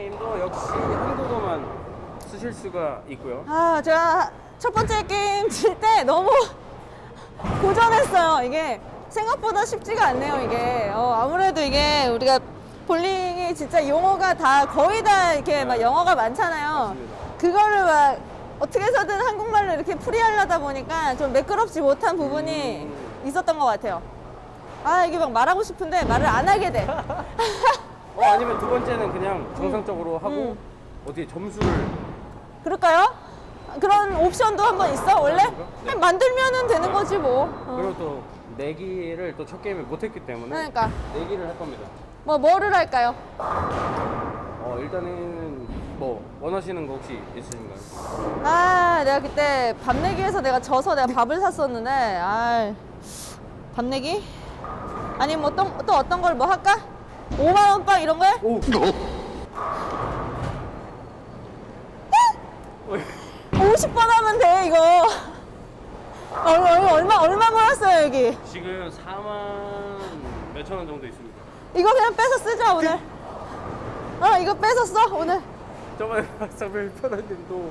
게임도 역시 한국어만 쓰실 수가 있고요. 아, 제가 첫 번째 게임 칠 때 너무 고전했어요. 이게 생각보다 쉽지가 않네요, 이게. 어, 아무래도 이게 우리가 볼링이 진짜 용어가 다 거의 다 이렇게 막 영어가 많잖아요. 맞습니다. 그거를 막 어떻게 해서든 한국말로 이렇게 풀이하려다 보니까 좀 매끄럽지 못한 부분이 음. 있었던 것 같아요. 아, 이게 막 말하고 싶은데 말을 안 하게 돼. 어, 아니면 두 번째는 그냥 정상적으로 하고 음. 어떻게 점수를 그럴까요? 그런 옵션도 한번 있어, 원래? 네. 그냥 만들면은 되는 거지, 뭐. 어. 그리고 또 내기를 또 첫 게임에 못했기 때문에 그러니까. 내기를 할 겁니다. 뭐, 뭐를 할까요? 어, 일단은 뭐 원하시는 거 혹시 있으신가요? 아, 내가 그때 밥 내기에서 내가 져서 내가 밥을 샀었는데, 아, 밥 내기? 아니, 뭐, 또, 또 어떤 걸 뭐 할까? 5만원 빵 이런 거야? 오! 50번 하면 돼, 이거. 얼마, 얼마, 얼마, 얼마 벌었어요, 여기? 지금 4만 몇천 원 정도 있습니다. 이거 그냥 빼서 쓰자, 오늘. 어, 이거 빼서 써, 오늘. 저번에 박사벨 편한님도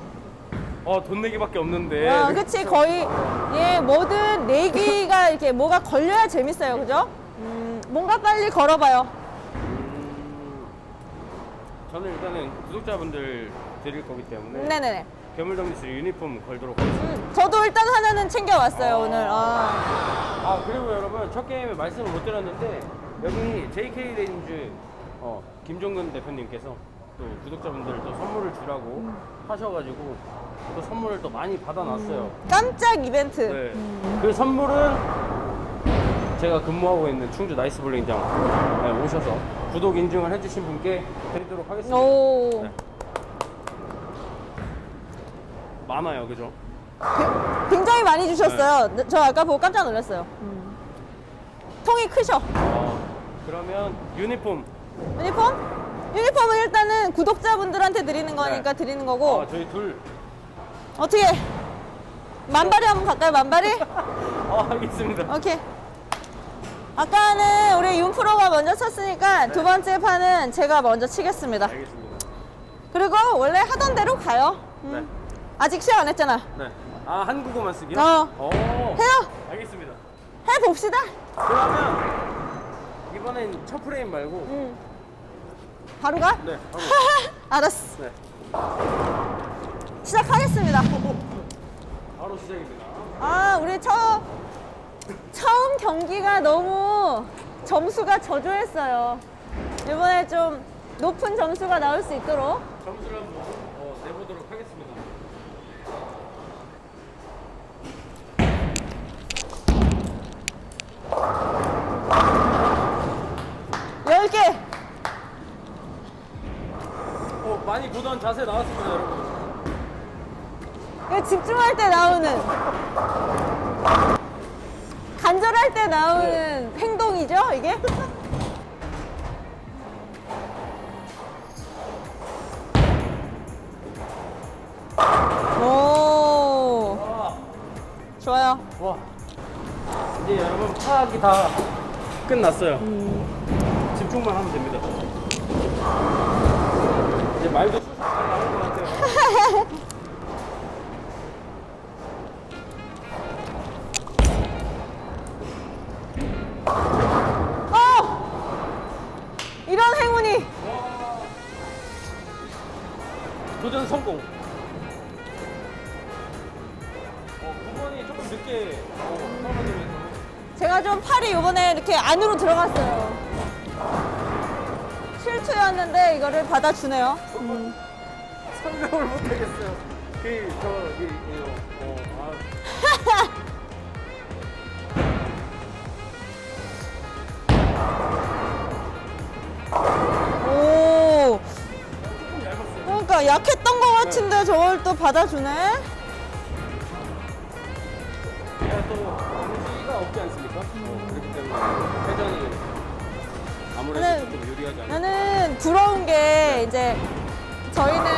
어, 돈 내기밖에 없는데 아, 그치. 거의, 예, 뭐든 내기가 이렇게 뭐가 걸려야 재밌어요, 그죠? 음, 뭔가 빨리 걸어봐요. 음, 저는 일단은 구독자분들 드릴 거기 때문에 네네네. 괴물정리실 유니폼 걸도록 하겠습니다. 음, 저도 일단 하나는 챙겨왔어요, 오늘. 아. 아 그리고 여러분 첫 게임에 말씀을 못 드렸는데 여기 JK 레인즈 어, 김종근 대표님께서 또 구독자분들 또 선물을 주라고 하셔가지고 또 선물을 또 많이 받아놨어요. 깜짝 이벤트. 네. 그 선물은 제가 근무하고 있는 충주 나이스 볼링장 네, 오셔서 구독 인증을 해주신 분께 드리도록 하겠습니다. 오. 네. 많아요, 그죠? 굉장히 많이 주셨어요. 네, 저 아까 보고 깜짝 놀랐어요. 통이 크셔. 어, 그러면 유니폼 유니폼? 유니폼은 일단은 구독자분들한테 드리는 거니까 네. 드리는 거고. 아, 저희 둘 어떻게? 만발이 한번 갈까요, 만발이? 아, 알겠습니다. 오케이. 아까는 우리 윤프로가 먼저 쳤으니까 두 번째 판은 제가 먼저 치겠습니다. 알겠습니다. 그리고 원래 하던 대로 가요. 음. 네. 아직 시작 안 했잖아. 네. 아, 한국어만 쓰기요? 어. 오. 해요. 알겠습니다. 해봅시다. 그러면 이번엔 첫 프레임 말고 음. 바로 가? 네, 하고 알았어. 네. 시작하겠습니다. 바로 시작입니다. 아, 우리 처, 처음 경기가 너무 점수가 저조했어요. 이번에 좀 높은 점수가 나올 수 있도록. 점수를 한번 어, 내보도록 하겠습니다. 열개 어, 많이 보던 자세 나왔습니다, 여러분. 이거 집중할 때 나오는. 간절할 때 나오는 행동이죠, 이게? 오, 와, 좋아요. 와. 이제 여러분 파악이 다 끝났어요. 집중만 하면 됩니다. 이제 말도 성공. 어, 9번이 조금 늦게 어, 떨어지면서 제가 좀 팔이 요번에 이렇게 안으로 들어갔어요. 실투였는데 이거를 받아주네요. 음. 설명을 못하겠어요. 그, 저, 이, 이, 어, 아. 오, 조금 얇았어요. 그러니까 약했던 것 같은데 저걸 또 받아주네. 또 공지가 없지 않습니까? 어, 그렇기 때문에 회전이 아무래도 네. 조금 유리하지 않아요. 나는 부러운 게 이제 저희는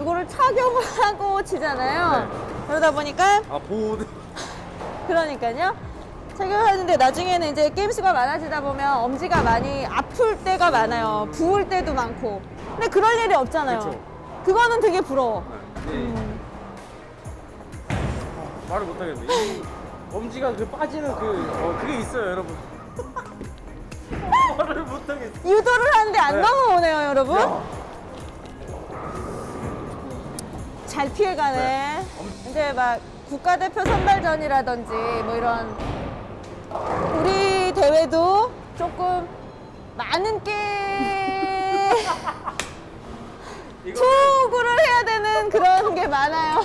이거를 착용을 하고 치잖아요. 네. 그러다 보니까 아, 보드. 그러니까요. 체결하는데 나중에는 이제 게임 수가 많아지다 보면 엄지가 많이 아플 때가 많아요. 부을 때도 많고. 근데 그럴 일이 없잖아요. 그쵸. 그거는 되게 부러워. 네. 음. 말을 못하겠네. 이 엄지가 그 빠지는 그, 어, 그게 있어요, 여러분. 말을 못하겠어. 유도를 하는데 안 네. 넘어오네요, 여러분. 야, 잘 피해가네. 네. 이제 막 국가대표 선발전이라든지 뭐 이런 우리 대회도 조금 많은 게 투구를 해야 되는 그런 게 많아요.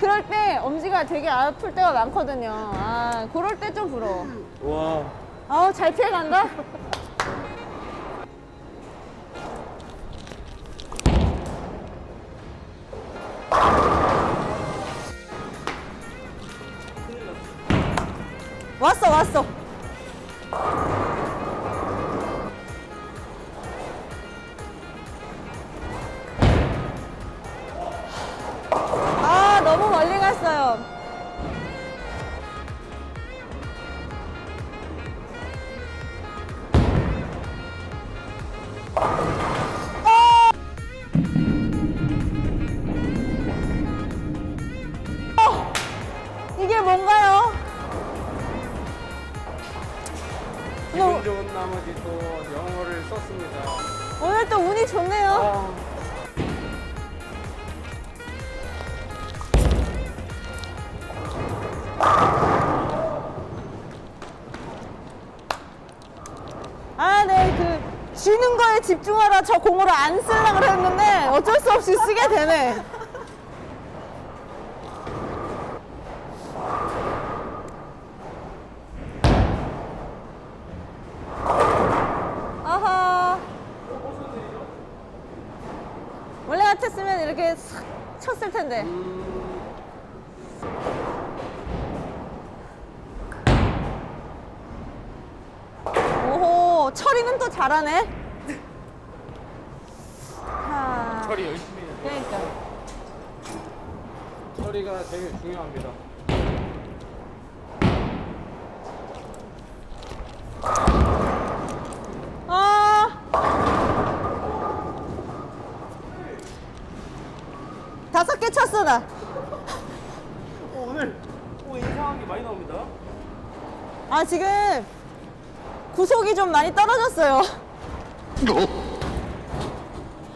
그럴 때 엄지가 되게 아플 때가 많거든요. 아, 그럴 때 좀 부러워. 와. 아우, 잘 피해간다? 또 운이 좋네요. 아, 아, 네, 그, 쥐는 거에 집중하라 저 공으로 안 쓰려고 그랬는데 어쩔 수 없이 쓰게 되네. 아하. 원래 같았으면 이렇게 싹 쳤을 텐데. 오호, 처리는 또 잘하네. 하, 처리 열심히 해요. 그러니까. 처리가 되게 중요합니다. 아. 다섯 개 쳤어, 나. 어, 오늘 오, 이상한 게 많이 나옵니다. 아, 지금 구속이 좀 많이 떨어졌어요.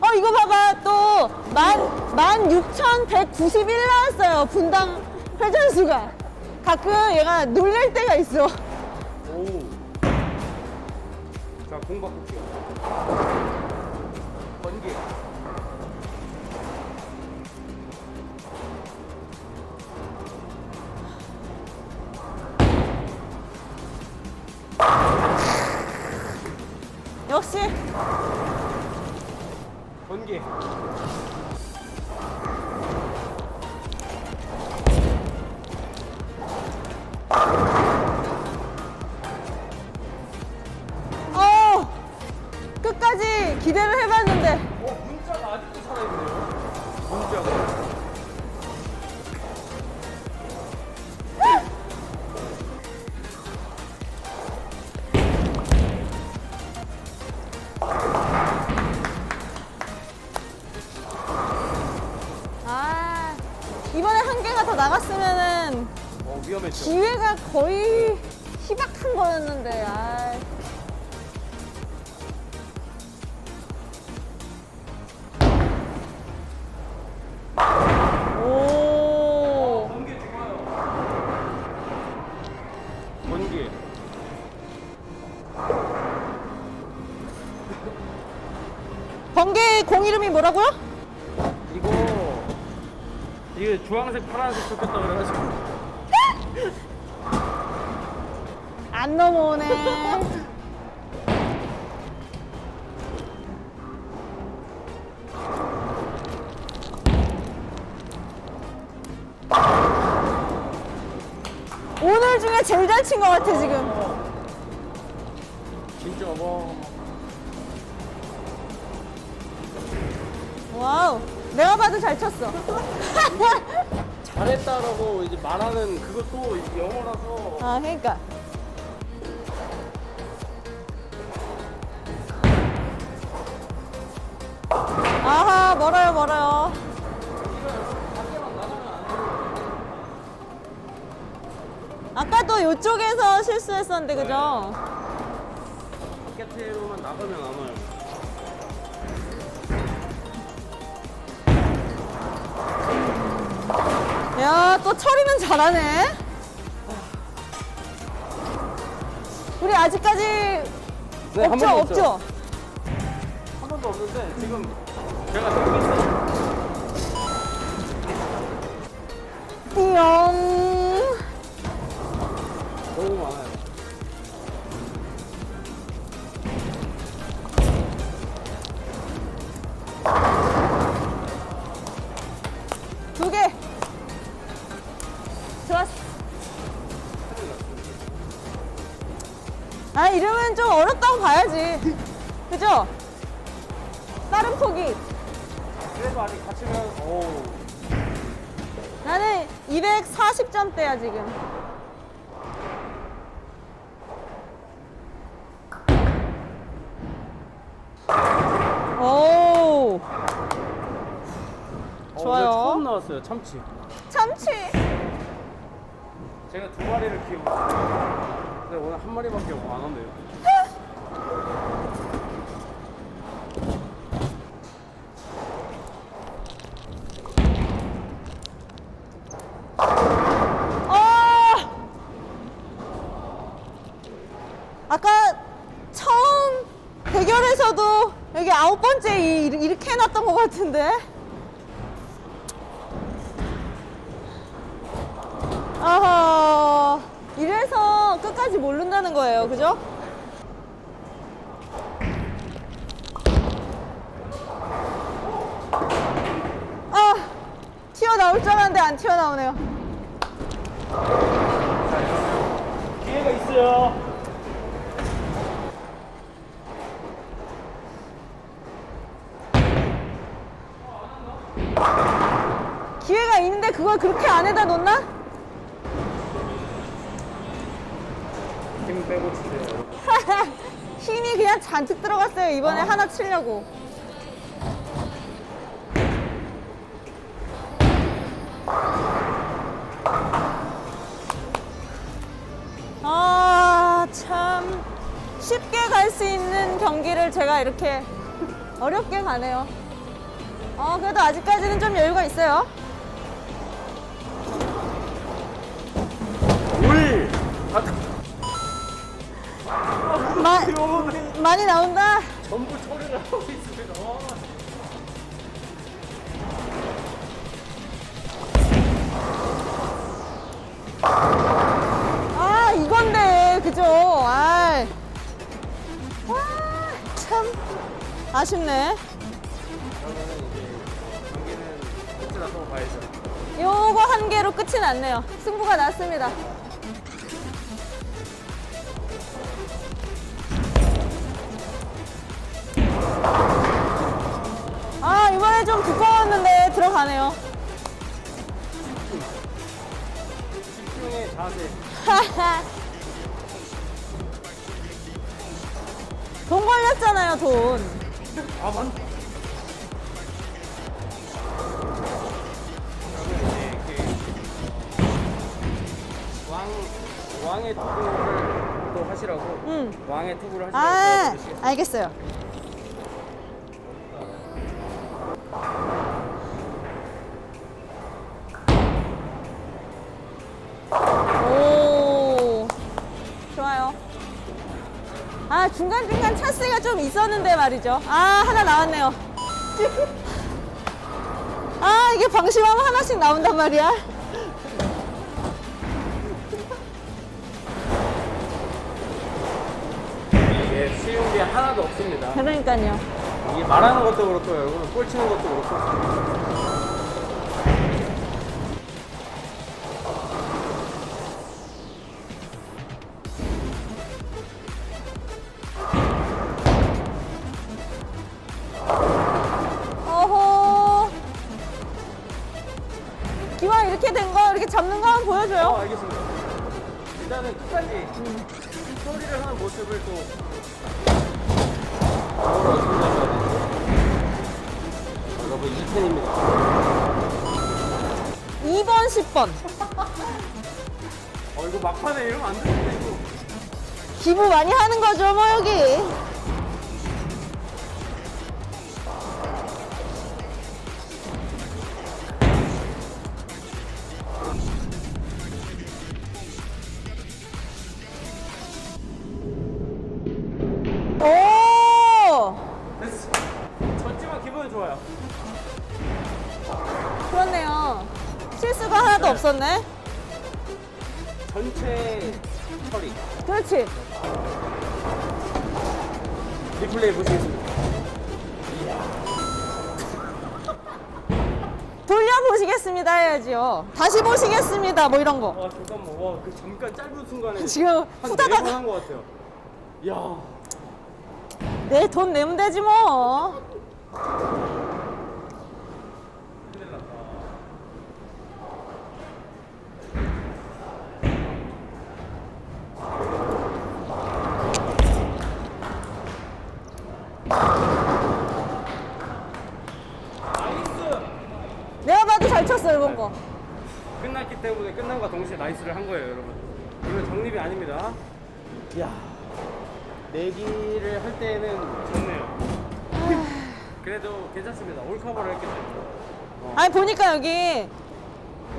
어, 이거 봐봐. 또, 만, 만6,191 나왔어요. 분당 회전수가. 가끔 얘가 놀랄 때가 있어. 오. 자, 공 바꿀게요. 역시. 번개. 어! 끝까지 기대를 해봤는데. 나갔으면은 어, 위험했죠. 기회가 거의 희박한 거였는데, 아. 오. 번개 좋아요. 번개. 번개 공 이름이 뭐라고요? 이게 주황색, 파란색 섞였다 그래가지고 안 넘어오네. 오늘 중에 제일 잘 친 것 같아, 지금. 진짜 뭐 와우. 내가 봐도 잘 쳤어. 잘했다라고 이제 말하는 그것도 이제 영어라서 아, 그러니까. 아하, 멀어요, 멀어요. 아까 또 이쪽에서 실수했었는데, 그죠? 바깥으로만 나가면 안와 야, 또 처리는 잘하네. 우리 아직까지 네, 한 없죠, 번도 없죠? 한 번도 없는데 지금 제가 들고 있어요. 띠용. 너무 많아요. 아, 이러면 좀 어렵다고 봐야지. 그죠? 다른 포기. 그래도 아직 같이면 오 나는 240점대야, 지금. 오, 좋아요. 오늘 처음 나왔어요 참치. 참치. 제가 두 마리를 키우고 있어요. 근데 오늘 한 마리밖에 안 왔네요. 아! 아까 처음 대결에서도 여기 아홉 번째 이- 이렇게 해놨던 것 같은데. 아하, 끝까지 모른다는 거예요, 그죠? 아, 튀어나올 줄 알았는데 안 튀어나오네요. 기회가 있어요. 기회가 있는데 그걸 그렇게 안에다 놓나? 힘 빼 고 치세요. 힘이 그냥 잔뜩 들어갔어요. 이번에 하나 치려고. 아, 참. 쉽게 갈 수 있는 경기를 제가 이렇게 어렵게 가네요. 어, 그래도 아직까지는 좀 여유가 있어요. 울. 마, 아, 많이 나온다. 전부 처리를 하고 있습니다. 와. 아 이건데 그죠? 아, 참 아쉽네. 요거 한 개로 끝이 났네요. 승부가 났습니다. 아 이번에 좀 두꺼웠는데 들어가네요. 집중의 자세. 돈 걸렸잖아요 돈. 아 맞. 왕, 왕의 투구를 또 하시라고. 응. 왕의 투구를 하시라고 아 도와주시겠어요? 알겠어요. 중간중간 찬스가 좀 있었는데 말이죠. 아 하나 나왔네요. 아 이게 방심하면 하나씩 나온단 말이야. 이게 쉬운 게 하나도 없습니다. 그러니까요. 이게 말하는 것도 그렇고 여러분 꼴 치는 것도 그렇고. 모습을 또 잡아야 되지? 여러분 2펜입니다. 2번, 10번. 어 이거 막판에 이러면 안 되는데 이거. 기부 많이 하는 거죠, 뭐, 여기. 기분은 좋아요. 그렇네요. 실수가 하나도 없었네. 전체 처리. 그렇지. 리플레이 보시겠습니다. 돌려보시겠습니다 해야지요. 다시 보시겠습니다. 뭐 이런 거. 와 잠깐만 와 그 잠깐 짧은 순간에 지금 한 후다닥 한것 같아요. 야내 돈 내면 되지 뭐. 내가 봐도 잘 쳤어 이번 거. 끝났기 때문에 끝남과 동시에 나이스를 한 거예요, 여러분. 이건 정립이 아닙니다. 야 내기를 할 때는 좋네요. 그래도 괜찮습니다. 올 커버를 했기 때문에. 어. 아니 보니까 여기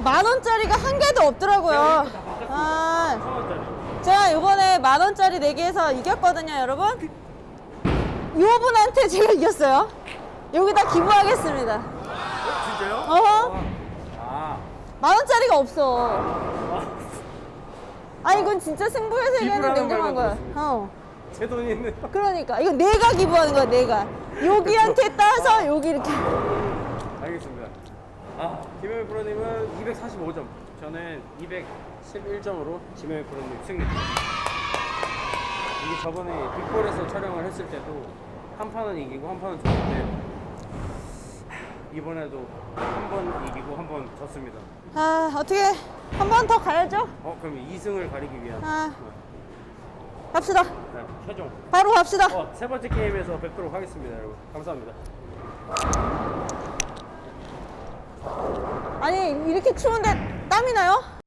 만 원짜리가 한 개도 없더라고요. 아, 3원짜리. 제가 이번에 만 원짜리 내기해서 이겼거든요, 여러분. 이분한테 제가 이겼어요. 여기다 기부하겠습니다. 어, 진짜요? 어허. 아. 만 원짜리가 없어. 아. 아 이건 진짜 승부의 세계는 기부를 하는 냉정한 거야. 말만 어. 제 돈이 있는. 그러니까 이거 내가 기부하는 거야, 내가. 여기한테 따서 여기 이렇게. 알겠습니다. 아, 김영일 프로님은 245점. 저는 211점으로 김영일 프로님 승리. 이게 저번에 빅볼에서 촬영을 했을 때도 한 판은 이기고 한 판은 졌는데 이번에도 한 번 이기고 한 번 졌습니다. 아 어떻게 한 번 더 가야죠? 어, 그럼 2승을 가리기 위한 아. 갑시다. 네, 최종. 바로 갑시다. 어, 세 번째 게임에서 뵙도록 하겠습니다, 여러분. 감사합니다. 아니 이렇게 추운데 땀이 나요?